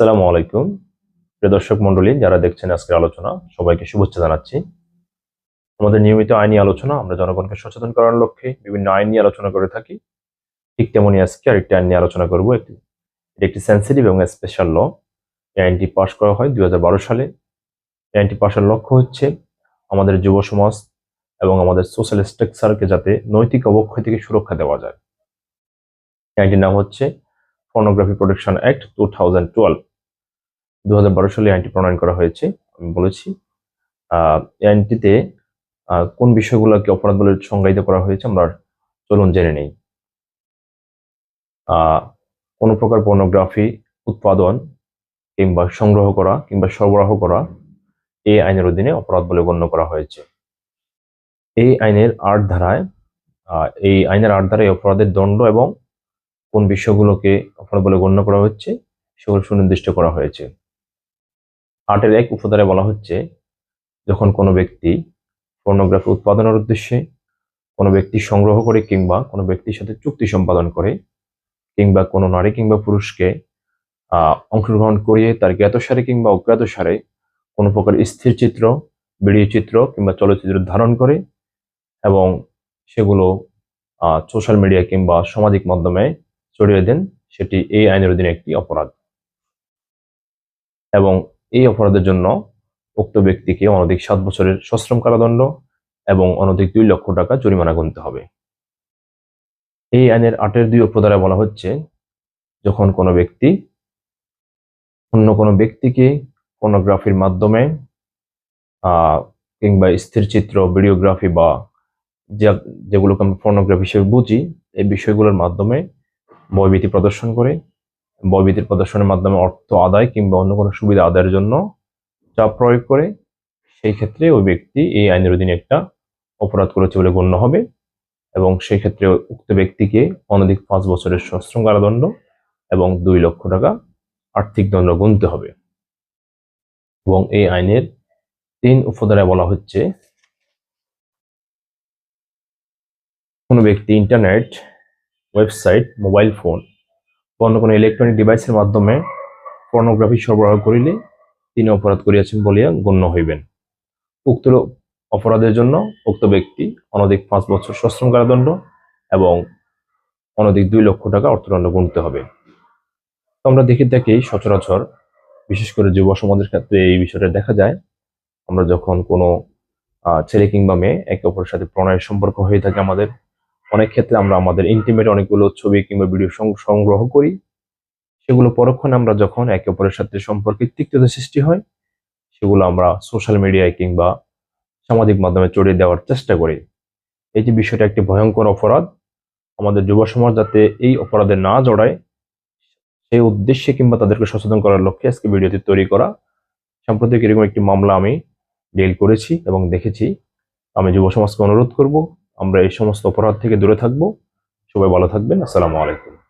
আসসালামু আলাইকুম। প্রিয় দর্শক মন্ডলী যারা দেখছেন আজকের আলোচনা, সবাইকে শুভেচ্ছা জানাচ্ছি। আমাদের নিয়মিত আইনি আলোচনা, আমরা জনগণকে সচেতন করার লক্ষ্যে বিভিন্ন আইন নিয়ে আলোচনা করে থাকি। ঠিক তেমনই আজকে আরেকটি আইন নিয়ে আলোচনা করব, একটি, এটি একটি সেন্সিটিভ এবং স্পেশাল ল এই আইনটি পাশ করা হয় দু হাজার বারো সালে। এই আইনটি পাশের লক্ষ্য হচ্ছে আমাদের যুব সমাজ এবং আমাদের সোশ্যাল স্ট্রাকচারকে যাতে নৈতিক অবক্ষয় থেকে সুরক্ষা দেওয়া যায়। এই আইনটির নাম হচ্ছে pornography protection act two thousand twelve দু হাজার বারো সালে আইনটি প্রণয়ন করা হয়েছে, আমি বলেছি। এই আইনটিতে কোন বিষয়গুলোকে অপরাধ বলে সংজ্ঞায়িত করা হয়েছে আমরা চলুন জেনে নেই। কোনো প্রকার পর্নোগ্রাফি উৎপাদন কিংবা সংগ্রহ করা কিংবা সরবরাহ করা এই আইনের অধীনে অপরাধ বলে গণ্য করা হয়েছে। এই আইনের আট ধারায় এই আইনের আট ধারায় অপরাধের দণ্ড এবং কোন বিষয়গুলোকে অপরাধ বলে গণ্য করা হচ্ছে, সেগুলো সুনির্দিষ্ট করা হয়েছে। আটের এক উপধারায় বলা হচ্ছে, যখন কোনো ব্যক্তি পর্নোগ্রাফি উৎপাদনের উদ্দেশ্যে কোনো ব্যক্তি সংগ্রহ করে কিংবা কোনো ব্যক্তির সাথে চুক্তি সম্পাদন করে, কিংবা কোনো নারী কিংবা পুরুষকে অংশগ্রহণ করিয়ে তার জ্ঞাতসারে কিংবা অজ্ঞাতসারে কোনো প্রকার স্থির চিত্র ভিডিও চিত্র কিংবা চলচ্চিত্র ধারণ করে এবং সেগুলো সোশ্যাল মিডিয়া কিংবা সামাজিক মাধ্যমে ছড়িয়ে দেন, সেটি এই আইনের অধীনে একটি অপরাধ। এবং এই অপরাধের জন্য উক্ত ব্যক্তিকে অনধিক সাত বছরের সশ্রম কারাদণ্ড এবং অনধিক দুই লক্ষ টাকা জরিমানা গুনতে হবে। এই আইনের আটের দুই উপধারায় বলা হচ্ছে, যখন কোনো ব্যক্তি অন্য কোনো ব্যক্তিকে পর্নোগ্রাফির মাধ্যমে কিংবা স্থির চিত্র, ভিডিওগ্রাফি বা যেগুলোকে আমরা পর্নোগ্রাফি হিসেবে বুঝি, এই বিষয়গুলোর মাধ্যমে বয়ভীতি প্রদর্শন করে। বয়ভীতির প্রদর্শনের মাধ্যমে অর্থ আদায় কিংবা অন্য কোনো সুবিধা আদায়ের জন্য চাপ প্রয়োগ করে, সেই ক্ষেত্রে ওই ব্যক্তি এই আইনের অধীনে একটা অপরাধ করেছে বলে গণ্য হবে এবং সেই ক্ষেত্রে উক্ত ব্যক্তিকে অনধিক পাঁচ বছরের সশ্রম কারাদণ্ড এবং দুই লক্ষ টাকা আর্থিক দণ্ড গুনতে হবে। এবং এই আইনের তিন উপধারায় বলা হচ্ছে, কোনো ব্যক্তি ইন্টারনেট ওয়েবসাইট মোবাইল ফোন বা অন্য কোনো ইলেকট্রনিক ডিভাইসের মাধ্যমে পর্নোগ্রাফি সরবরাহ করিলে তিনি অপরাধ করিয়াছেন বলিয়া গণ্য হইবেন। উক্ত অপরাধের জন্য উক্ত ব্যক্তি অনধিক পাঁচ বছর সশ্রম কারাদণ্ড এবং অনধিক দুই লক্ষ টাকা অর্থদণ্ড গুনতে হবে। তো আমরা দেখি থাকি সচরাচর, বিশেষ করে যুব সমাজের ক্ষেত্রে এই বিষয়টা দেখা যায়, আমরা যখন কোনো ছেলে কিংবা মেয়ে একে অপরের সাথে প্রণয়ের সম্পর্ক হয়ে থাকে আমাদের অনেক ক্ষেত্রে আমরা আমাদের ইন্টিমেট অনেকগুলো ছবি কিংবা ভিডিও সংগ্রহ করি। সেগুলো পরক্ষণে আমরা যখন একে অপরের সাথে সম্পর্কে তিক্ততা সৃষ্টি হয়, সেগুলো আমরা সোশ্যাল মিডিয়ায় কিংবা সামাজিক মাধ্যমে চড়িয়ে দেওয়ার চেষ্টা করি। এই যে বিষয়টা একটি ভয়ঙ্কর অপরাধ, আমাদের যুব সমাজ যাতে এই অপরাধে না জড়ায়, সেই উদ্দেশ্যে কিংবা তাদেরকে সচেতন করার লক্ষ্যে আজকে ভিডিওটি তৈরি করা। সাম্প্রতিক এরকম একটি মামলা আমি ডিল করেছি এবং দেখেছি। আমি যুব সমাজকে অনুরোধ করব আমরা এই সমস্ত অপরাধ থেকে দূরে থাকব। সবাই ভালো থাকবেন। আসসালামু আলাইকুম।